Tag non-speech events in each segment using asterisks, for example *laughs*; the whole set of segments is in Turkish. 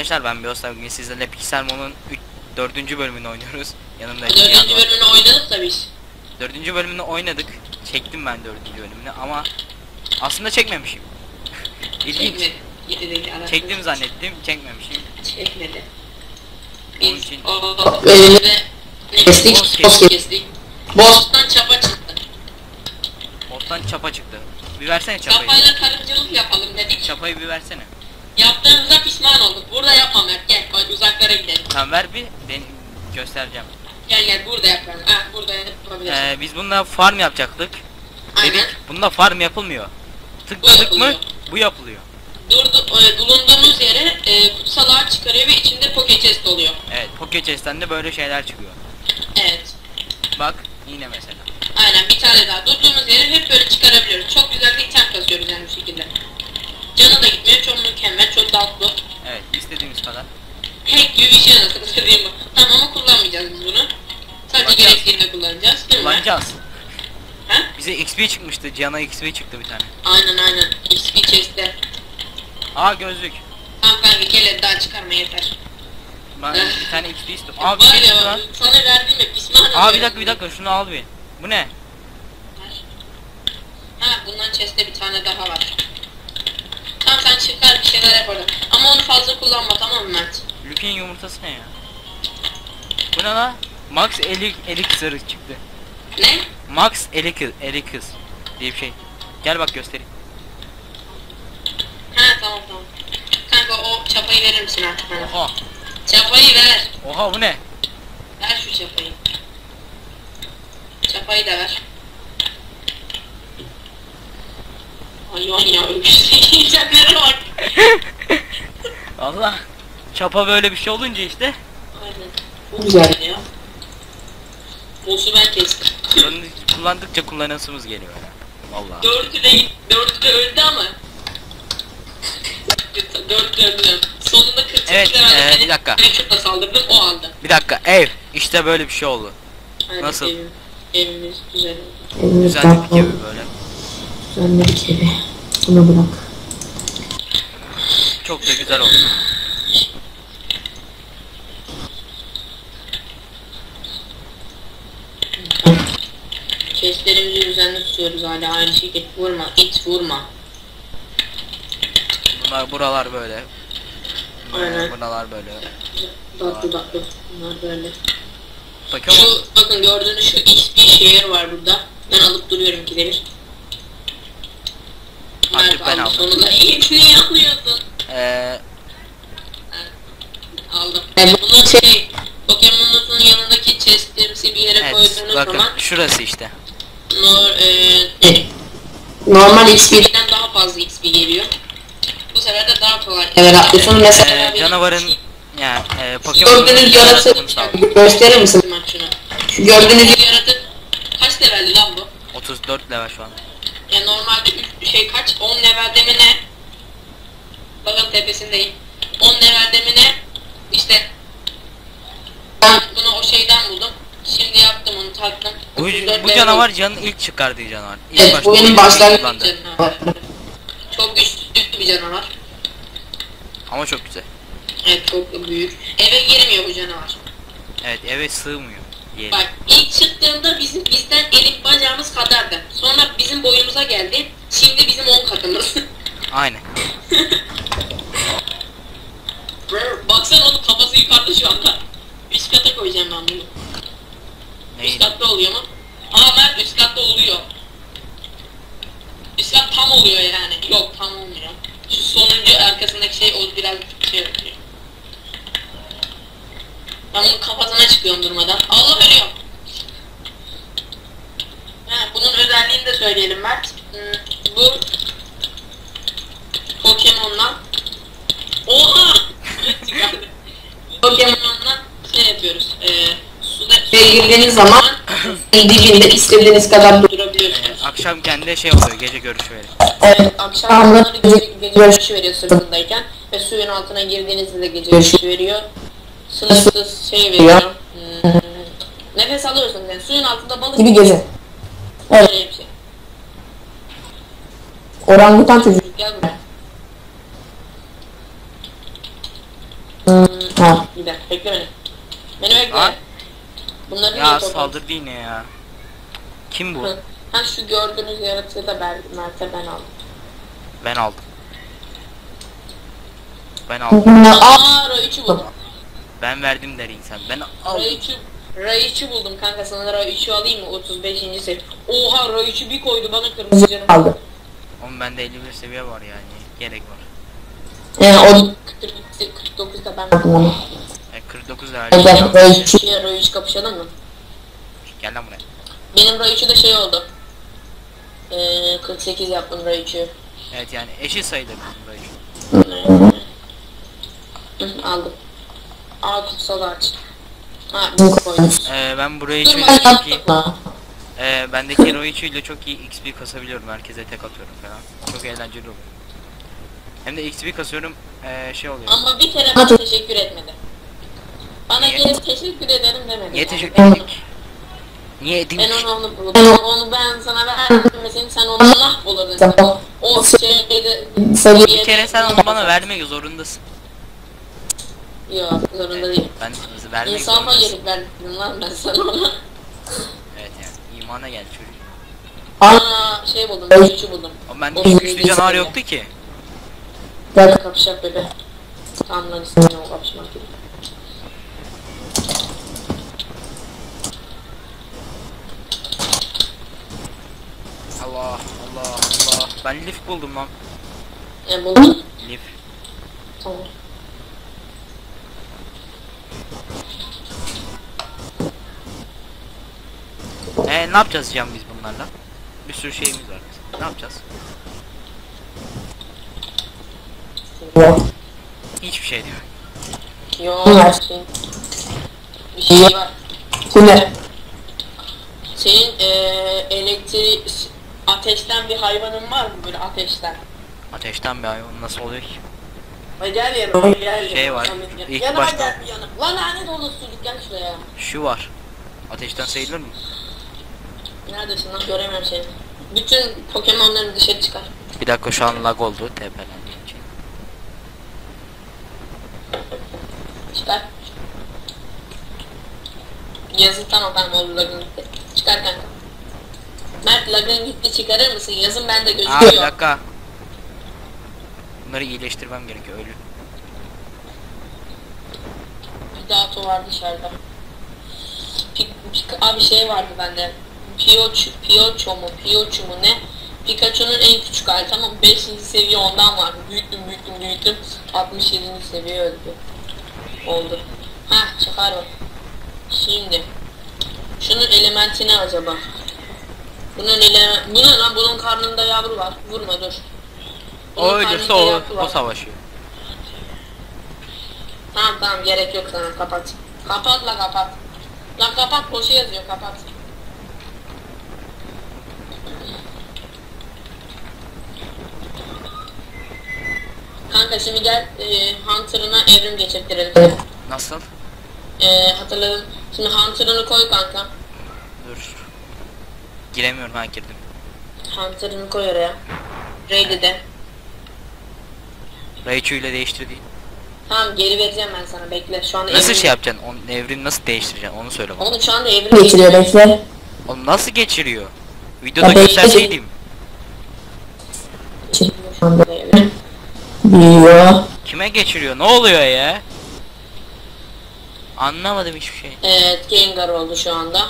arkadaşlar ben Biostar bugün sizlerle Pixelmon'un 4. bölümünü oynuyoruz. Yanımda Dördüncü Cihan var. bölümünü oynadık da biz. 4. bölümünü oynadık. Çektim ben 4. bölümünü ama aslında çekmemişim. *laughs* İlginç. Anasını Çektim zannettim, çekmemişim. Çekmedi. Onun Biz için- o bölümde ne Kestik, kestik? boss Boss kestik. Boss'tan çapa çıktı. Bottan çapa çıktı. Bir versene çapayı. Çapayla karıncılık yapalım dedik. Çapayı bir versene. Yaptığımıza pişman olduk. Burada yapma Mert gel. Uzaklara gidelim. Tamam ver bir, ben göstereceğim. Gel gel burada yapalım. Ha burada yapabilirsin. Ee, biz bununla farm yapacaktık. Aynen. Dedik, bunda farm yapılmıyor. Tıkladık mı, yapılıyor. bu yapılıyor. Durdu, e, bulunduğumuz yere e, kutsal ağaç çıkarıyor ve içinde poke chest oluyor. Evet, Pocket Chest'ten de böyle şeyler çıkıyor. Evet. Bak, yine mesela. Aynen bir tane daha. Durduğumuz yere hep böyle çıkarabiliyoruz. Çok güzel bir item kasıyoruz yani bu şekilde. Da gitmiyor. Çok mükemmel. Çok tatlı. Evet, istediğimiz kadar. Hack gibi bir şey anasını satayım bu. Tamam ama kullanmayacağız biz bunu. Sadece Kullanacağız. gerektiğinde kullanacağız. Değil mi? Kullanacağız. Ha? Bize XP çıkmıştı, Cihan'a XP çıktı bir tane. Aynen aynen. XP chest'te. Aa gözlük. Tamam kanka gel daha çıkarma yeter. Ben Eh. bir tane XP istiyorum. Aa bir Var şey ya çıktı lan. sana verdiğime pişman Aa bir oluyorum. dakika bir dakika şunu al bir. Bu ne? Ha bundan chest'te bir tane daha var. Sen çıkar bir şeyler yap orada. Ama onu fazla kullanma tamam mı Mert? Luke'in yumurtası ne ya? Bu ne lan? Max Elik Elixir çıktı. Ne? Max Elixir Elixir diye bir şey. Gel bak göstereyim. Ha tamam tamam. Kanka o çapayı verir misin artık bana? Oha. Çapayı ver. Oha bu ne? Ver şu çapayı. Çapayı da ver. Hayvan ya öpüştü. Yiyecekleri bak. Allah. Çapa böyle bir şey olunca işte. Aynen. Çok güzel ya. Boss'u ben kestim. kullan- kullandıkça kullanasımız geliyor ya. Vallahi. Dördü de, dördü de öldü ama. Dördü de öldü. Sonunda 42 Evet, ee, bir dakika. meşhurla saldırdım o aldı. Bir dakika ev. İşte böyle bir şey oldu. Aynen, Nasıl? Evim, evimiz güzel oldu. Evimiz Güzel bir evi böyle. Düzenledik evi. Bunu bırak. Çok da güzel oldu. Chestlerimizi düzenli tutuyoruz hala aynı şekilde. Vurma, it vurma. Bunlar buralar böyle. Aynen. Buralar böyle. Tatlı tatlı. Bunlar böyle. Şu bakın gördüğünüz şu XP şehir var burada. Ben alıp duruyorum kileri. Artık ben aldı aldım. Sonunda iyisini alıyorsun. eee Aldım. Bunu şey Pokemon'un yanındaki chest'imsi bir yere evet koyduğunuz bakın zaman şurası işte. nor, e, E, Normal XP'den daha fazla XP geliyor. Bu sefer de daha kolay. Evet, atlıyorsun. Mesela- Eee, canavarın yani eee Pokemon'un gördüğünüz yaratı bunu sağlıyor. gösterir misin? Şu gördüğünüz yaratık kaç leveldi lan bu? 34 level şu an. Ya normalde şey kaç? 10 levelde mi ne? Bakın tepesindeyim. 10 levelde mi ne? İşte ben bunu o şeyden buldum. Şimdi yaptım onu taktım. Bu, 34 bu canavar canın ilk çıkardığı canavar. İlk Evet, bu benim oyunu başlangıç- kullandı. canavar. Çok güçlü bir canavar. Ama çok güzel. Evet çok büyük. Eve girmiyor bu canavar. Evet eve sığmıyor. Diyelim. Bak ilk çıktığında bizim bizden elik bacağımız kadardı. Sonra bizim boyumuza geldi. Şimdi bizim 10 katımız. *laughs* Aynen. Baksana onun kafası yukarıda şu anda. Üst kata koyacağım ben bunu. Neyi? Üst katta oluyor mu? Aa Mert üst katta oluyor. Üst kat tam oluyor yani. Yok tam olmuyor. Şu sonuncu arkasındaki şey o biraz şey yapıyor. Ben bunun kafasına çıkıyorum durmadan. Allah ölüyor. Ha, bunun özelliğini de söyleyelim Mert. Hmm, bu Pokemon'la Oha! Pokemon'la şey yapıyoruz. Eee suda Suya girdiğiniz zaman dibinde istediğiniz kadar dur. durabiliyorsunuz. Ee, akşam kendi şey oluyor gece görüşü veriyor. Evet, Akşamları gece, gece görüşü veriyor sırtındayken ve suyun altına girdiğinizde de gece görüşü veriyor. Sınırsız şey veriyor. Hmm, nefes alıyorsunuz yani suyun altında balık gibi gezi. Evet, Öyle bir şey. orangutan çocuk. Gel buraya. Ha. Bir dakika bekle beni. Beni bekle. Lan. Bunları Ya saldırdı yine ya. Kim bu? Hı. Ha şu gördüğünüz yaratığı da ben, Mert'e ben aldım. Ben aldım. Ben aldım. Aa Ra3'ü buldum. Ben verdim der insan. Ben aldım. Ra3'ü Ra3'ü buldum kanka sana Ra3'ü alayım mı? 35. seviye. Oha Ra3'ü bir koydu bana kırmızı canım. aldı. Oğlum bende 51 seviye var yani. Gerek var. Yani o 49 da ben aldım onu. E, 49 da Ben de verdim. böyle şu Şey Ra3 kapışalım mı? Gel lan buraya. Benim Ra3'ü de şey oldu. Ee, 48 yaptım Ra3'ü. Evet yani eşit sayılır bizim burayı. Hı, aldım. Aa kutsal ağaç. Ha biz koyduk. Ee, ben burayı Dur, şöyle ben çok iyi... Ee, bendeki Hero 3 ile çok iyi XP kasabiliyorum. Herkese tek atıyorum falan. Çok eğlenceli oluyor. Hem de XP kasıyorum. Ee, şey oluyor. Ama bir kere bana teşekkür etmedi. Bana Niye? gelip teşekkür ederim demedi. Niye Yani teşekkür ben ettik? Niye edeyim Ben onu onu buldum. Onu ben sana verdim mesela sen onu mahvolurdun. Tamam. O şeyde... Bir kere sen onu bana vermek zorundasın. Yok zorunda değil. Ben vermek zorundasın. gelip verdim lan ben sana. Evet yani. *laughs* imana gel çocuk. Aa şey buldum, üçü buldum. Ama bende O hiç güçlü canavar yoktu ki. Gel. Kapışak bebe. Tamam lan istemiyorum kapışmak gibi. Allah Allah Allah. Ben lif buldum lan. E buldum. Lif. Tamam. Ee ne yapacağız Can biz bunlarla? Bir sürü şeyimiz var. Ne yapacağız? Hiçbir şey değil. Yok. Şey, bir şey var. Şimdi Senin eee elektrik ateşten bir hayvanın var mı böyle ateşten? Ateşten bir hayvan nasıl oluyor ki? Ay gel yanıma gel. Şey var, ilk yanıma başta- gel bir yanıma. Lan lanet çocuk gel şuraya. Şu var. Ateşten sayılır mı? Neredesin lan göremiyorum seni. Bütün Pokemon'ları dışarı çıkar. Bir dakika şu an lag oldu tepelendiği için. Çıkar. Yazın tamam tamam oldu lagın gitti. Çıkar kanka. Mert lagın gitti çıkarır mısın? Yazın bende Aa bir gözüküyor. dakika. Bunları iyileştirmem gerekiyor ölü. Bir daha auto var dışarıda. Pik, pik, abi şey vardı bende. Piochu, Piochu mu, Piochu mu ne? Pikachu'nun en küçük hali tamam 5. seviye ondan vardı. Büyüttüm büyüttüm büyüttüm. 67. seviye öldü. Oldu. Hah çıkar bak. Şimdi. Şunun elementi ne acaba? Bunun element... Bu ne lan? Bunun karnında yavru var. Vurma dur. O Bunun karnında o, o var. savaşıyor. Tamam tamam gerek yok sana kapat. Kapat la kapat. La kapat boşa yazıyor kapat. Kanka şimdi gel e, Hunter'ına evrim geçirtirelim seni. Nasıl? E, hatırladım. Şimdi Hunter'ını koy kanka. Dur. Giremiyorum ha girdim. Hunter'ını koy oraya. Raid'i de. Raichu ile değiştirdi. Tamam geri vereceğim ben sana bekle. Şu anda Nasıl evrim- şey yapacaksın? Onun evrini nasıl değiştireceksin? Onu söyle bana. Onu şu anda evrim geçiriyor bekle. Onu nasıl geçiriyor? Videoda gösterseydim. Geçiriyor Şu anda evrim. Büyüyor. Kime geçiriyor? Ne oluyor ya? Anlamadım hiçbir şey. Evet Gengar oldu şu anda.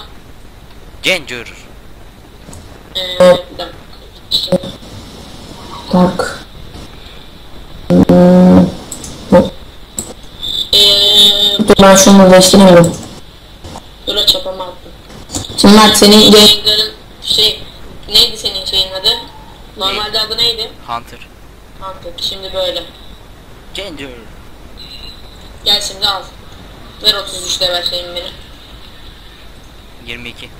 Ginger. Ee, bir dakika. Tak. Hmm. Dur ben şunu değiştiremiyorum. dur çapama attım. Şimdi Mert senin Gengar'ın şey neydi senin şeyin adı? Normalde adı neydi? Hunter. Hunter. Şimdi böyle. Ginger. Gel şimdi al. Ver 33 level şeyin beni. 22.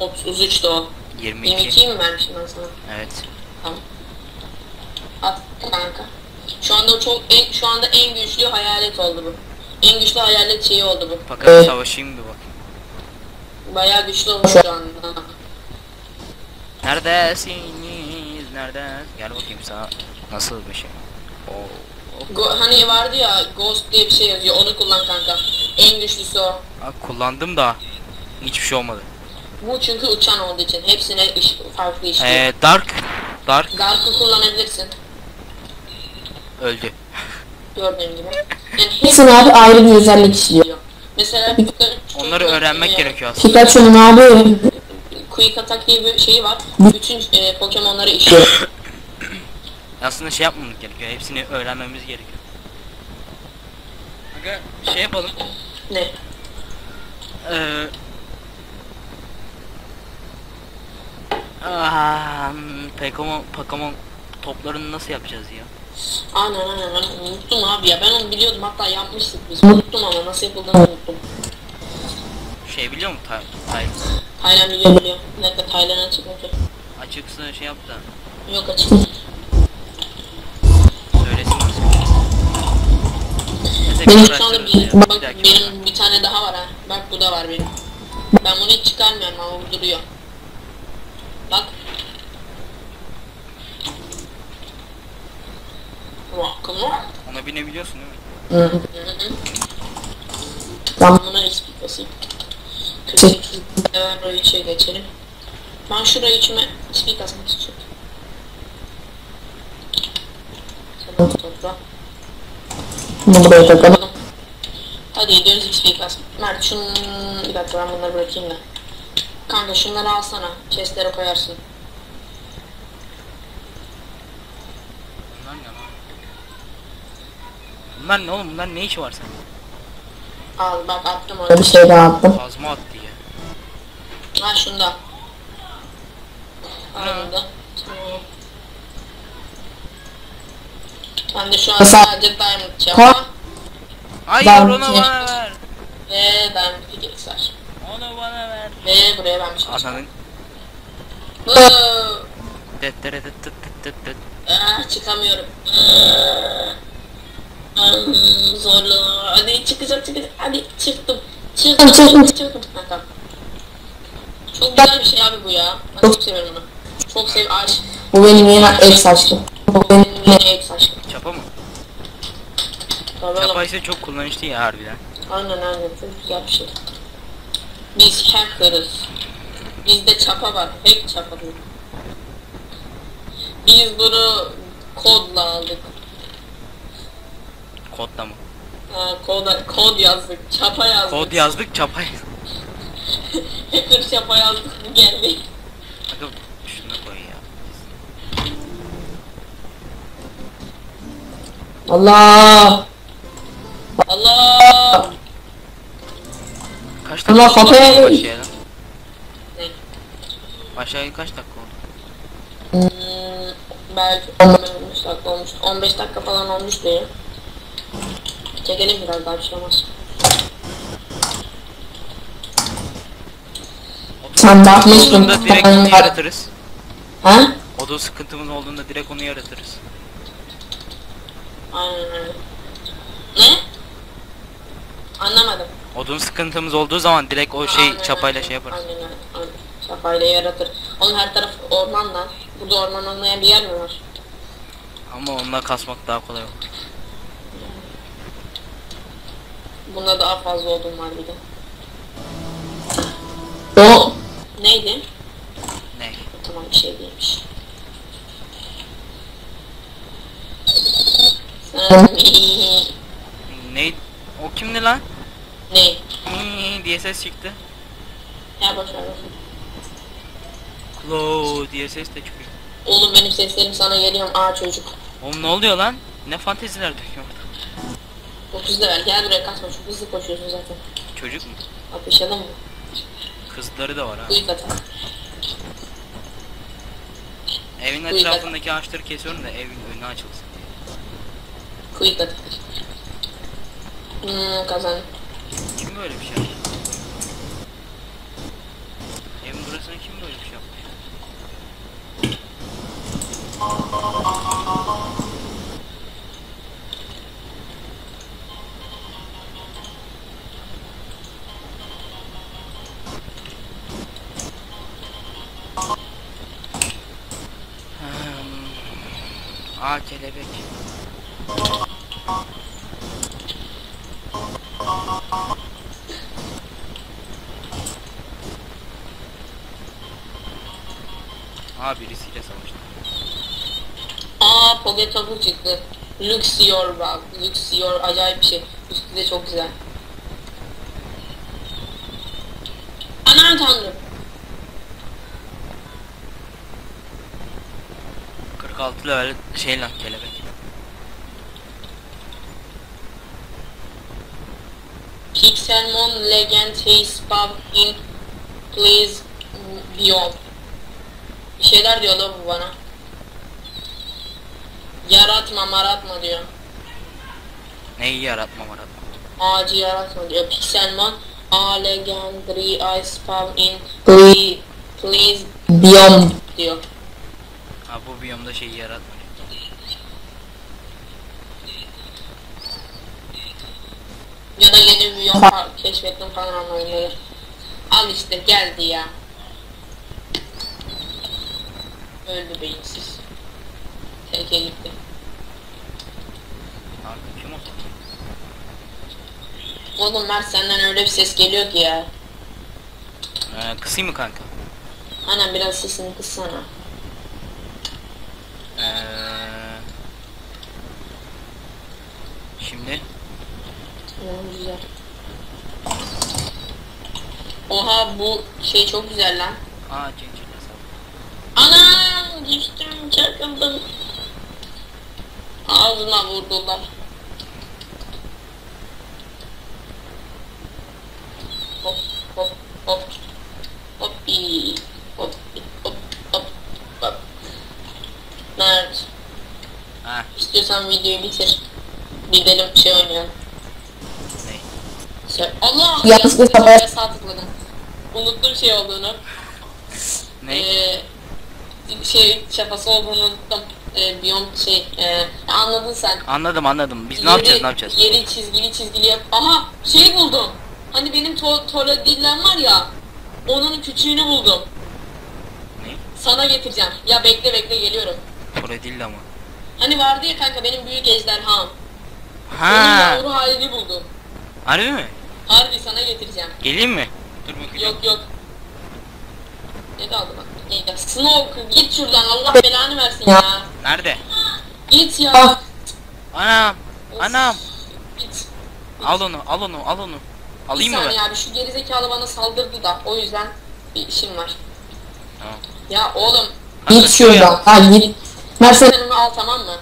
33 de o. 22. 22'yi mi vermişim ben sana? Evet. Tamam. At kanka. Şu anda çok en, şu anda en güçlü hayalet oldu bu. En güçlü hayalet şeyi oldu bu. Bakalım Evet. savaşayım bir bak. Bayağı güçlü olmuş şu anda. Neredesiniz? Nerede? Gel bakayım sana nasıl bir şey. Oo, Go- hani vardı ya Ghost diye bir şey yazıyor onu kullan kanka. En güçlüsü o. Ha, kullandım da hiçbir şey olmadı. Bu çünkü uçan olduğu için hepsine iş, farklı işliyor. Ee, Dark Dark Dark'ı kullanabilirsin. öldü. Gördüğün gibi. Yani *laughs* Hepsinin abi ayrı bir özellik işliyor. Mesela Onları öğrenmek gerekiyor aslında. Pikachu'nun abi Quick Attack diye bir şeyi var. Bütün e, Pokemon'ları işliyor. Aslında şey yapmamız gerekiyor. Hepsini öğrenmemiz gerekiyor. Aga şey yapalım. ne? Ee, Pokemon, Pokemon toplarını nasıl yapacağız ya? Aynen aynen ben unuttum abi ya ben onu biliyordum hatta yapmıştık biz unuttum ama nasıl yapıldığını unuttum. Şey biliyor musun? Tay, Taylan biliyor biliyor. Bir dakika Taylan'a çıkınca. açıksa şey yap da Yok açık. söylesin varsa. Neyse, Benim Şu anda uğraştırırız bir, ya, bak bir dahaki benim bir tane daha var ha. Bak bu da var benim. Ben bunu hiç çıkarmıyorum ama bu duruyor. Bak. Rock'ım var. Ona binebiliyorsun değil mi? Hı. Hı. Ben buna XP basayım. Çek. Ben burayı içe geçelim. Ben şurayı içime XP kasmak istiyorum. Onu topla. Bunu buraya takalım. Hadi gidiyoruz XP kasmak. Mert şunun... Bir dakika ben bunları bırakayım da. Kanka şunları alsana. Chestlere koyarsın. Bunlar ne lan? Bunlar ne oğlum? Bunlar ne işi var sende? Al bak attım Bir onu. şey daha attım. Kazma attı ya. Ha şunda. Al bunu da. Tamam. Ben de şu an Mesela- sadece Diamond çapa Hayır Ben- onu bana ver. ve Diamond var. Onu bana ver. Ve buraya ben bir şey Ananın. çıkamıyorum. Ah, Zorlu. Hadi çıkacak çıkacak. Hadi çıktım. Çıktım çıktım çıktım. Tamam. Çok güzel bir şey abi bu ya. Ben çok seviyorum bunu. Çok sev aç. Bu benim yeni ek saçlı. Bu benim yeni ek saçlı. Çapa mı? Tabii. Çapa ise çok kullanışlı ya harbiden. Aynen aynen çok güzel bir şey. Biz hackerız. Bizde çapa var. Hack çapa bu. Biz bunu kodla aldık. Kodla mı? Ha, koda, kod yazdık. Çapa yazdık. Kod yazdık çapa Hacker *laughs* çapa yazdık bu geldi. Aga şunu koy ya. Allah. Allah! Kaç Allah dakika oldu kafaya- başlayalım? Ne? Aşağıya kaç dakika oldu? Hmm, belki 15 dakika olmuş. 15 dakika falan olmuş diye. Çekelim biraz daha bir şey olmaz. Sen bakmıştın. Olduğunda direkt onu yaratırız. Ha? Odun sıkıntımız olduğunda direkt onu yaratırız. Aynen öyle. Ne? Anlamadım. Odun sıkıntımız olduğu zaman direkt o şey Aynen çapayla öyle. şey yaparız. Aynen. Aynen. Çapayla yaratır. Onun her taraf orman lan. Burada orman olmayan bir yer mi var? Ama onunla kasmak daha kolay olur. Bunda daha fazla odun var bir de. O neydi? Ne? Tamam bir şey değilmiş. Sana ne? O kimdi lan? Ne? Diye ses çıktı. Ya boşver boşver. Lo diye ses de çıkıyor. Oğlum benim seslerim sana geliyor. Aa çocuk. Oğlum ne oluyor lan? Ne fanteziler döküyor 30 level gel buraya kaçma çok hızlı koşuyorsun zaten. Çocuk mu? Apışalım mı? Kızları da var ha. Bıyık atar. Evin Bıyık etrafındaki ağaçları kesiyorum da evin önü açılsın. Quick atar. Hmm kazan. Kim böyle bir şey yapmış? Evin burasına kim böyle bir şey yapmış? kelebek. Ha birisiyle savaştı. Aa pocket topuk çıktı. Luxior bak. Luxior acayip bir şey. Üstü de çok güzel. Aman tanrım. 46 level şey lan kelebek. Pixelmon Legend Spawn in Please Beyond. Bir şeyler diyor la bu bana. Yaratma maratma diyor. Neyi yaratma yaratma. Ağacı yaratma diyor. Pixelmon A Legendary I Spawn in Please, please Beyond diyor. Bu biyomda şeyi yaratma. Ya da yeni bir fa- keşfettim falan anlamları. Al işte geldi ya. Öldü beyinsiz. Teke gitti. Abi kim o? Oğlum Mert senden öyle bir ses geliyor ki ya. Ee, kısayım mı kanka? Anam biraz sesini kıssana. Ee, şimdi Tamam güzel. Oha bu şey çok güzel lan. aa hesabı. Anam düştüm çakıldım. Ağzıma vurdular. İstiyorsan videoyu bitir. Gidelim şey oynayalım. ne? Şey, Allah! Yanlışlıkla Yanlışlıkla sağ tıkladım. Unuttum şey olduğunu. Ne? Ee, şey şapası olduğunu unuttum. Ee, Beyond şey ee, anladın sen. Anladım anladım. Biz ne yapacağız ne yapacağız? Yeri çizgili çizgili yap. Aha şey buldum. Hani benim to Tora dillen var ya. Onun küçüğünü buldum. Ne? Sana getireceğim. Ya bekle bekle geliyorum. Toradilla mı? Hani vardı ya kanka benim büyük ejderham. Onun Ha. yavru halini buldum. Harbi mi? Harbi sana getireceğim. Geleyim mi? Dur bakayım. Yok yok. Ne kaldı bak. Ne Snow git şuradan Allah belanı versin ya. Nerede? Git ya. Ah. Anam. Of. Anam. Git. Al onu al onu al onu. Alayım bir mı saniye ben? abi şu gerizekalı bana saldırdı da o yüzden bir işim var. Tamam. Ya oğlum Git şuradan. Ha git. Mert sen canımı al tamam mı?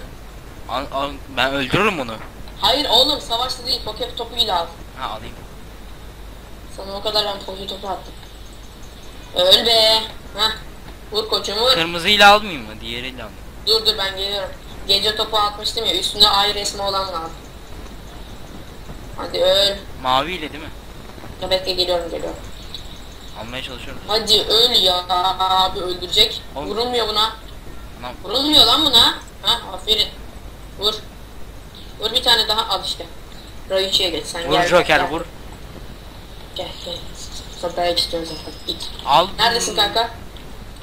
Al, al, ben öldürürüm onu. Hayır oğlum savaşta değil poket topuyla al. Ha alayım. Sana o kadar ben poket topu attım. Öl be. Heh. Vur koçum vur. Kırmızıyla almayayım mı? Diğeriyle alayım. Dur dur ben geliyorum. Gece topu atmıştım ya üstünde ay resmi olan lazım. Hadi öl. Maviyle değil mi? Bekle geliyorum geliyorum. Almaya çalışıyorum. Hadi öl ya abi öldürecek. Oğlum. Vurulmuyor buna. Anam. Vurulmuyor lan buna. Ha aferin. Vur. Vur bir tane daha al işte. Rayuçi'ye geç sen Vur gel. Joker gel. vur. Gel gel. Sana istiyorum zaten. Git. Al. Neredesin kanka?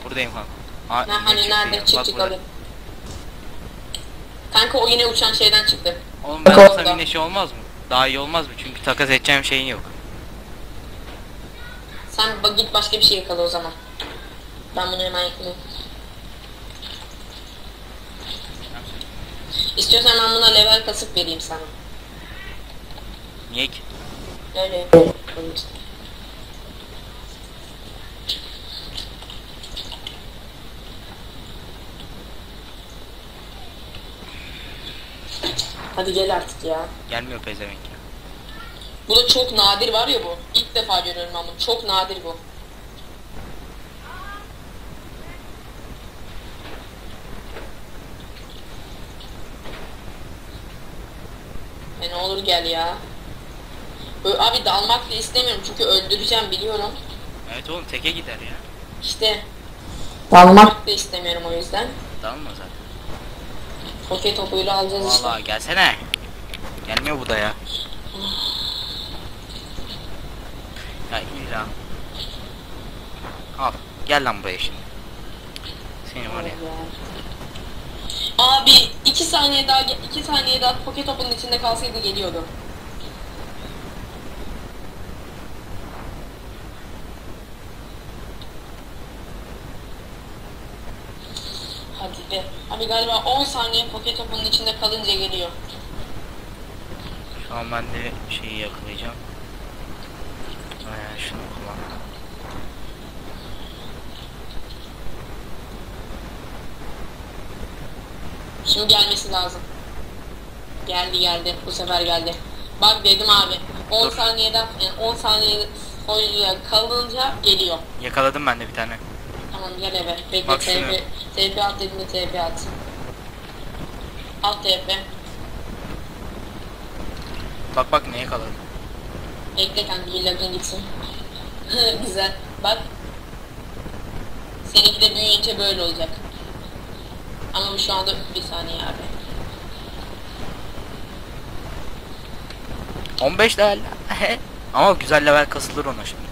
Buradayım kanka. Ha, Ne, hani nerede? Çık çık alayım. Kanka o yine uçan şeyden çıktı. Oğlum ben orada. yine şey olmaz mı? Daha iyi olmaz mı? Çünkü takas edeceğim şeyin yok. Sen git başka bir şey yakala o zaman. Ben bunu hemen yakalayayım. İstiyorsan ben buna level kasıp vereyim sana. Niye ki? Öyle. Hadi gel artık ya. Gelmiyor pezevenk ya. Bu da çok nadir var ya bu. İlk defa görüyorum ben bunu. Çok nadir bu. E ne olur gel ya. Ö- Abi dalmak da istemiyorum çünkü öldüreceğim biliyorum. Evet oğlum teke gider ya. İşte dalmak. da istemiyorum o yüzden. Dalma zaten. Poket topuyla alacağız işte. Gelsene. Gelmiyor bu da ya. Ya illa. Al. Gel lan buraya şimdi. Seni var ya. Abi iki saniye daha iki saniye daha poket topunun içinde kalsaydı geliyordu. Tipi. Abi galiba 10 saniye poke topunun içinde kalınca geliyor. Şu an ben de şeyi yakalayacağım. Ee, şunu kullan. Şimdi gelmesi lazım. Geldi geldi. Bu sefer geldi. Bak dedim abi. 10 Dur. saniyeden yani 10 saniye boyunca kalınca geliyor. Yakaladım ben de bir tane. Tamam gel eve. Bekle Bak şunu. TP. TP at dediğinde TP at. At TP. Bak bak ne yakaladım. Bekle kendi villagın gitsin. *laughs* Güzel. Bak. Seninki de büyüyünce böyle olacak. Ama bu şu anda bir saniye abi. 15 level. *laughs* Ama güzel level kasılır ona şimdi.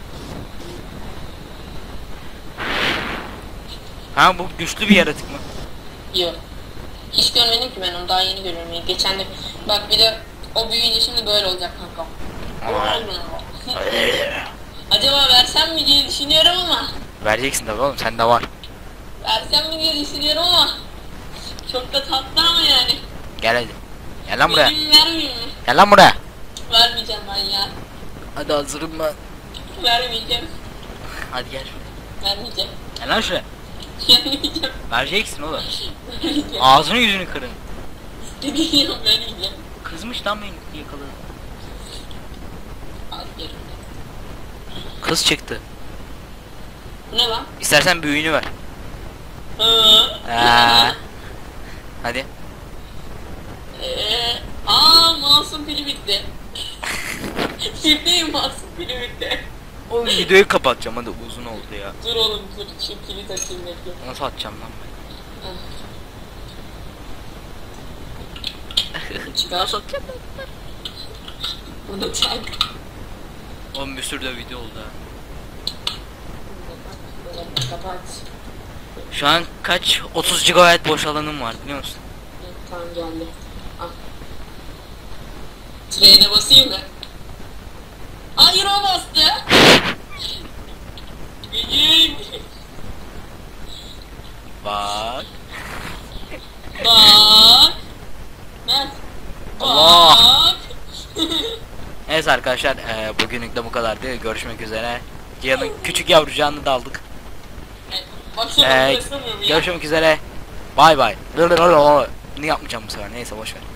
Ha bu güçlü bir yaratık mı? Yok. Hiç görmedim ki ben onu daha yeni görüyorum. Geçen de bak bir de o büyüyünce şimdi böyle olacak kanka. *laughs* Acaba versem mi diye düşünüyorum ama Vereceksin tabii oğlum sende var. versem mi diye düşünüyorum ama çok da tatlı ama yani. Gel hadi. Gel lan buraya. Mi vermeyeyim mi? Gel lan buraya. Vermeyeceğim ben ya. Hadi hazırım ben. Vermeyeceğim. Hadi gel şuraya. Vermeyeceğim. Gel lan şuraya. Vermeyeceğim. Vereceksin oğlum. Vermeyeceğim. Ağzını yüzünü kırın. Vermeyeceğim. Vermeyeceğim. Kızmış lan beni yakaladı. Al geri. Kız çıktı. Bu ne lan? İstersen büyüğünü ver. Hı. Aa. Hadi. Eee, aa masum pili bitti. *laughs* Şimdi masum pili bitti. Oğlum videoyu kapatacağım hadi uzun oldu ya. Dur oğlum dur şu pili takayım bekle. Nasıl atacağım lan ben? Çıkar. *laughs* Nasıl atacağım Bunu tak. Oğlum bir sürü de video oldu ha. Kapat. Şu an kaç? 30 GB boş alanım var biliyor musun? Hı, Tamam geldi. Al. Trene basayım mı? Hayır o bastı. Gülüm. Bak. Bak. Allah. Bak. Evet arkadaşlar eee, bugünlük de bu kadardı. Görüşmek üzere. Yarın küçük yavrucağını da aldık. Ee, görüşmek üzere. Bay bay. Ne yapmayacağım bu sefer neyse boşver.